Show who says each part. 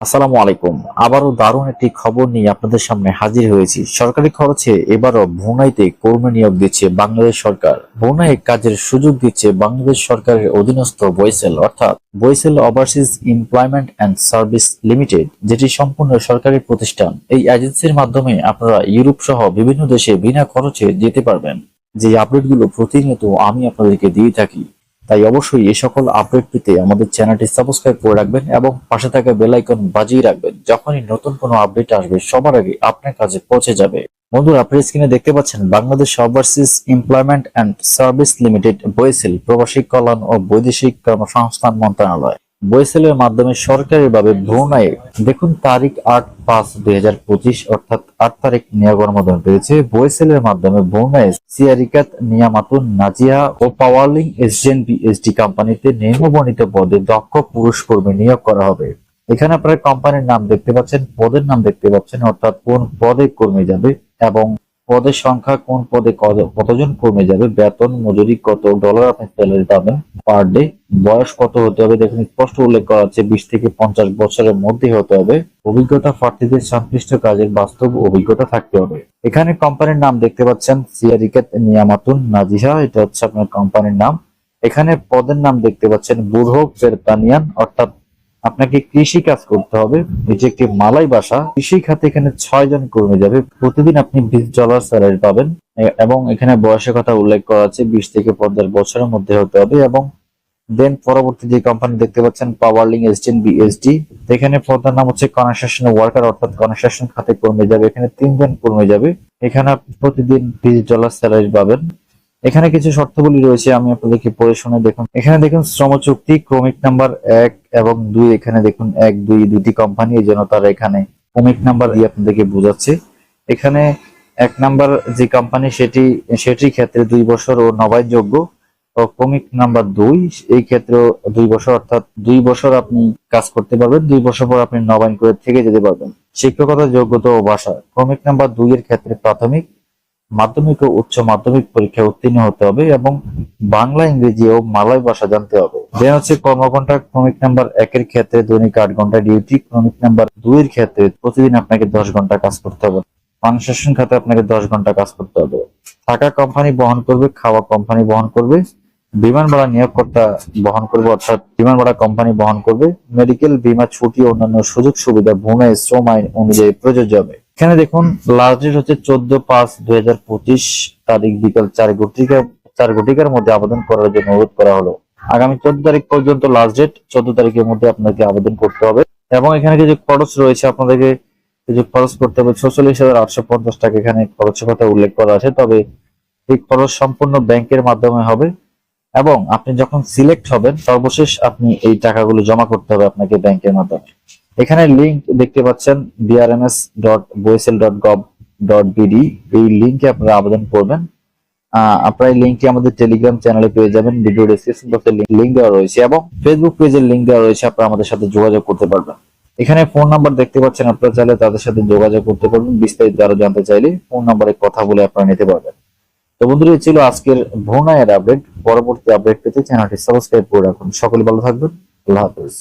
Speaker 1: আসসালামু আলাইকুম। আবারও দারুণ একটি খবর নিয়ে আপনাদের সামনে হাজির হয়েছি। সরকারি খরচে এবারও ভুনাইতে কর্মী নিয়োগ দিচ্ছে বাংলাদেশ সরকার। ভুনাই কাজের সুযোগ দিচ্ছে বাংলাদেশ সরকারের অধীনস্থ বইসেল অর্থাৎ BOESL overseas employment and service limited যেটি সম্পূর্ণ সরকারি প্রতিষ্ঠান। এই এজেন্সির মাধ্যমে আপনারা ইউরোপ সহ বিভিন্ন দেশে বিনা খরচে যেতে পারবেন। যে আপডেটগুলো প্রতিনিয়ত আমি আপনাদেরকে দিয়ে থাকি। তাই অবশ্যই এই সকল আপডেট পেতে আমাদের চ্যানেলটি সাবস্ক্রাইব করে রাখবেন এবং পাশে থাকা বেল আইকন বাজিয়ে রাখবেন। যখনই নতুন কোনো আপডেট আসবে, সবার আগে আপনার কাছে পৌঁছে যাবে। বন্ধুরা আপনি স্ক্রিনে দেখতে পাচ্ছেন Bangladesh overseas employment and service limited BOESL প্রবাসী কল্যাণ ও বৈদেশিক কর্মসংস্থান মন্ত্রণালয়। বইসেলের মাধ্যমে সরকারিভাবে ব্রুনাই দেখুন তারিখ আট পাঁচ দুই অর্থাৎ আট তারিখ নিয়োগ অনুমোদন পেয়েছে। বইসেলের মাধ্যমে ব্রুনাই সিয়ারিকাত নিয়ামাতুন নাজিয়া ও পাওয়ারলিং এসজেন বিএসডি কোম্পানিতে নিম্নবর্ণিত পদে দক্ষ পুরুষ কর্মী নিয়োগ করা হবে। এখানে আপনারা কোম্পানির নাম দেখতে পাচ্ছেন, পদের নাম দেখতে পাচ্ছেন, অর্থাৎ কোন পদে কর্মী যাবে এবং পদের সংখ্যা কোন পদে কতজন কর্মী যাবে, বেতন, মজুরি কত ডলার আপনি স্যালারি পাবেন। পার ডে বয়স কত হতে হবে? দেখুন, স্পষ্ট উল্লেখ করা আছে, বিশ থেকে পঞ্চাশ বছরের মধ্যে হতে হবে। অভিজ্ঞতা প্রার্থীদের সংশ্লিষ্ট কাজের বাস্তব অভিজ্ঞতা থাকতে হবে। এখানে কোম্পানির নাম দেখতে পাচ্ছেন সিয়ারিকাত নিয়ামাতুন নাজিহা, এটা হচ্ছে আপনার কোম্পানির নাম। এখানে পদের নাম দেখতে পাচ্ছেন বুড়ো পেরতানিয়ান অর্থাৎ আপনাকে কৃষি কাজ করতে হবে। এটি একটি মালাই বাসা। কৃষি খাতে এখানে ছয় জন কর্মী যাবে। প্রতিদিন আপনি বিশ ডলার স্যালারি পাবেন। এবং এখানে বয়সের কথা উল্লেখ করা আছে, বিশ থেকে পঞ্চাশ বছরের মধ্যে হতে হবে এবং দেন পরবর্তী যে কোম্পানি দেখতে পাচ্ছেন পাওয়ারলিং এসটেন বিএসডি এখানে পদের নাম হচ্ছে কনস্ট্রাকশন ওয়ার্কার অর্থাৎ কনস্ট্রাকশন খাতে কর্মী যাবে। এখানে তিনজন কর্মী যাবে। এখানে প্রতিদিন বিশ ডলার স্যালারি পাবেন। এখানে কিছু শর্তাবলী রয়েছে, আমি আপনাদেরকে পড়ে শুনে দেখুন। এখানে দেখুন, শ্রম চুক্তি, ক্রমিক নাম্বার এক এবং দুই। এখানে দেখুন, এক, দুই দুটি কোম্পানি এই জন্য তারা এখানে ক্রমিক নাম্বার দিয়ে আপনাদেরকে বোঝাচ্ছে। এখানে এক নাম্বার যে কোম্পানি সেটি, সেটির ক্ষেত্রে দুই বছর ও নবায়নযোগ্য। ক্রমিক নাম্বার দুই, এই ক্ষেত্রেও দুই বছর, অর্থাৎ দুই বছর আপনি কাজ করতে পারবেন, দুই বছর পর আপনি নবায়ন করে থেকে যেতে পারবেন। শিক্ষকতা যোগ্যতা ও ভাষা ক্রমিক নাম্বার দুই এর ক্ষেত্রে প্রাথমিক, মাধ্যমিক ও উচ্চ মাধ্যমিক পরীক্ষায় উত্তীর্ণ হতে হবে এবং বাংলা, ইংরেজি ও মালয় ভাষা জানতে হবে। দেন হচ্ছে কর্মঘন্টা ক্রমিক নাম্বার একের ক্ষেত্রে দৈনিক আট ঘণ্টা ডিউটি, ক্রমিক নাম্বার দুই এর ক্ষেত্রে প্রতিদিন আপনাকে দশ ঘণ্টা কাজ করতে হবে। কনস্ট্রাকশন খাতে আপনাকে দশ ঘণ্টা কাজ করতে হবে। থাকা কোম্পানি বহন করবে, খাওয়া কোম্পানি বহন করবে বিমান ভাড়া নিয়োগকর্তা বহন করবে, অর্থাৎ বিমান ভাড়া কোম্পানি বহন করবে। মেডিকেল, বীমা, ছুটি, অন্যান্য সুযোগ সুবিধা ভূমি শ্রম আইন অনুযায়ী প্রযোজ্য হবে। এখানে দেখুন লাস্ট ডেট হচ্ছে চোদ্দ পাঁচ দুই তারিখ বিকাল চার ঘটিকা, চার ঘটিকার মধ্যে আবেদন করার জন্য অনুরোধ করা হলো। আগামী চোদ্দ তারিখ পর্যন্ত লাস্ট ডেট চোদ্দ তারিখের মধ্যে আপনাকে আবেদন করতে হবে। এবং এখানে কিছু খরচ রয়েছে, আপনাদেরকে কিছু খরচ করতে হবে। ছচল্লিশ হাজার আটশো পঞ্চাশ টাকা এখানে খরচের কথা উল্লেখ করা আছে, তবে এই খরচ সম্পূর্ণ ব্যাংকের মাধ্যমে হবে। এবং আপনি যখন সিলেক্ট হবেন, সর্বশেষ আপনি এই টাকাগুলো জমা করতে হবে আপনাকে ব্যাংকের মাধ্যমে। এখানে লিংক দেখতে পাচ্ছেন BRMS dot BOESL dot gov dot BD এই লিংকে আপনারা আবেদন করবেন। আপনারা এই লিঙ্কটি আমাদের টেলিগ্রাম চ্যানেলে পেয়ে যাবেন। ভিডিও ডেসক্রিপশন বক্সে লিঙ্ক দেওয়া রয়েছে এবং ফেসবুক পেজের লিঙ্ক দেওয়া রয়েছে। আপনারা আমাদের সাথে যোগাযোগ করতে পারবেন। এখানে ফোন নাম্বার দেখতে পাচ্ছেন আপনারা চাইলে তাদের সাথে যোগাযোগ করতে পারবেন। বিস্তারিত আরও জানতে চাইলে ফোন নাম্বারে কথা বলে আপনারা নিতে পারবেন। তো বন্ধুরা ছিল আজকের ভ্রমণের আপডেট পরবর্তী আপডেট পেতে চ্যানেলটি সাবস্ক্রাইব করে রাখুন। সকলে ভালো থাকবেন। আল্লাহ হাফেজ।